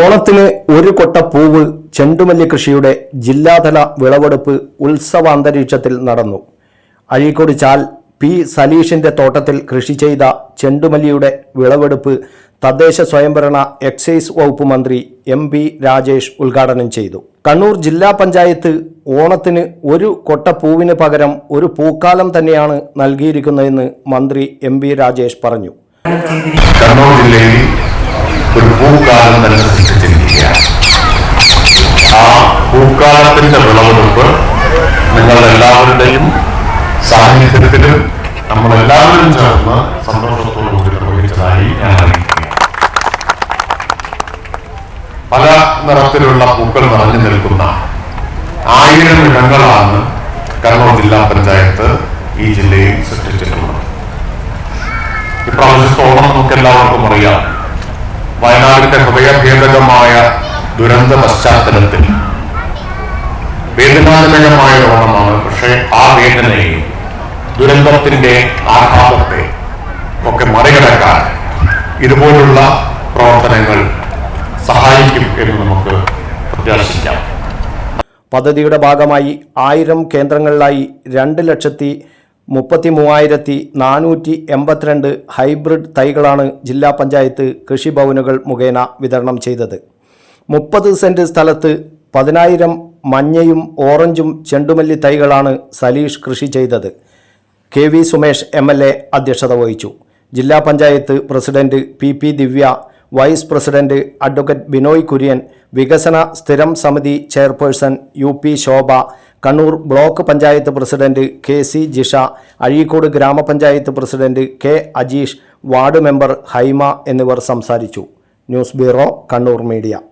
ഓണത്തിന് ഒരു കൊട്ട പൂവ് ചെണ്ടുമല്ലി കൃഷിയുടെ ജില്ലാതല വിളവെടുപ്പ് ഉത്സവാന്തരീക്ഷത്തിൽ നടന്നു. അഴീക്കോട് ചാൽ പി സലീഷിന്റെ തോട്ടത്തിൽ കൃഷി ചെയ്ത ചെണ്ടുമല്ലിയുടെ വിളവെടുപ്പ് തദ്ദേശ സ്വയംഭരണ എക്സൈസ് വകുപ്പ് മന്ത്രി എം പി രാജേഷ് ഉദ്ഘാടനം ചെയ്തു. കണ്ണൂർ ജില്ലാ പഞ്ചായത്ത് ഓണത്തിന് ഒരു കൊട്ട പൂവിന് പകരം ഒരു പൂക്കാലം തന്നെയാണ് നൽകിയിരിക്കുന്നതെന്ന് മന്ത്രി എം പി രാജേഷ് പറഞ്ഞു. കണ്ണൂർ ജില്ലയിൽ ഒരു പൂക്കാലം ആ പൂക്കാലത്തിന്റെ വിളവെടുപ്പ് നിങ്ങളുടെ എല്ലാവരുടെയും സാന്നിധ്യത്തിലും നമ്മളെല്ലാവരും ചേർന്ന് സന്തോഷത്തോടുകൂടി നിർവഹിച്ചതായി ഞാൻ പല നിറത്തിലുള്ള പൂക്കൾ നിറഞ്ഞു നിൽക്കുന്ന ആയിരം ഇടങ്ങളാണ് കണ്ണൂർ ജില്ലാ പഞ്ചായത്ത് ഈ ജില്ലയിൽ സൃഷ്ടിച്ചിട്ടുള്ളത്. ഇപ്രാവശ്യത്തോളം നമുക്ക് എല്ലാവർക്കും അറിയാം. വയനാടിന്റെ ഹൃദയഭേദകമായ ദുരന്ത പശ്ചാത്തലത്തിൽ വേദനാജനകമായ ഓണമാണ്. പക്ഷേ ആ വേദനയെ ദുരന്തത്തിന്റെ ആഘാതത്തെ ഒക്കെ മറികടക്കാൻ ഇതുപോലുള്ള പ്രവർത്തനങ്ങൾ സഹായിക്കും എന്ന് നമുക്ക് പ്രത്യാശിക്കാം. പദ്ധതിയുടെ ഭാഗമായി ആയിരം കേന്ദ്രങ്ങളിലായി രണ്ട് ലക്ഷത്തി മുപ്പത്തി മൂവായിരത്തി നാനൂറ്റി എൺപത്തിരണ്ട് ഹൈബ്രിഡ് തൈകളാണ് ജില്ലാ പഞ്ചായത്ത് കൃഷിഭവനുകൾ മുഖേന വിതരണം ചെയ്തത്. മുപ്പത് സെന്റ് സ്ഥലത്ത് പതിനായിരം മഞ്ഞയും ഓറഞ്ചും ചെണ്ടുമല്ലി തൈകളാണ് സലീഷ് കൃഷി ചെയ്തത്. K V Sumesh M L A അധ്യക്ഷത വഹിച്ചു. ജില്ലാ panchayat president P P Divya vice president advocate Binoy Kurian വികസന സ്ഥിരം സമിതി chairperson U P Shobha Kannur block panchayat president K C Jisha Azhikode ഗ്രാമപഞ്ചായത്ത് president K Ajeesh ward member Haima എന്നിവർ സംസാരിച്ചു. News bureau Kannur media.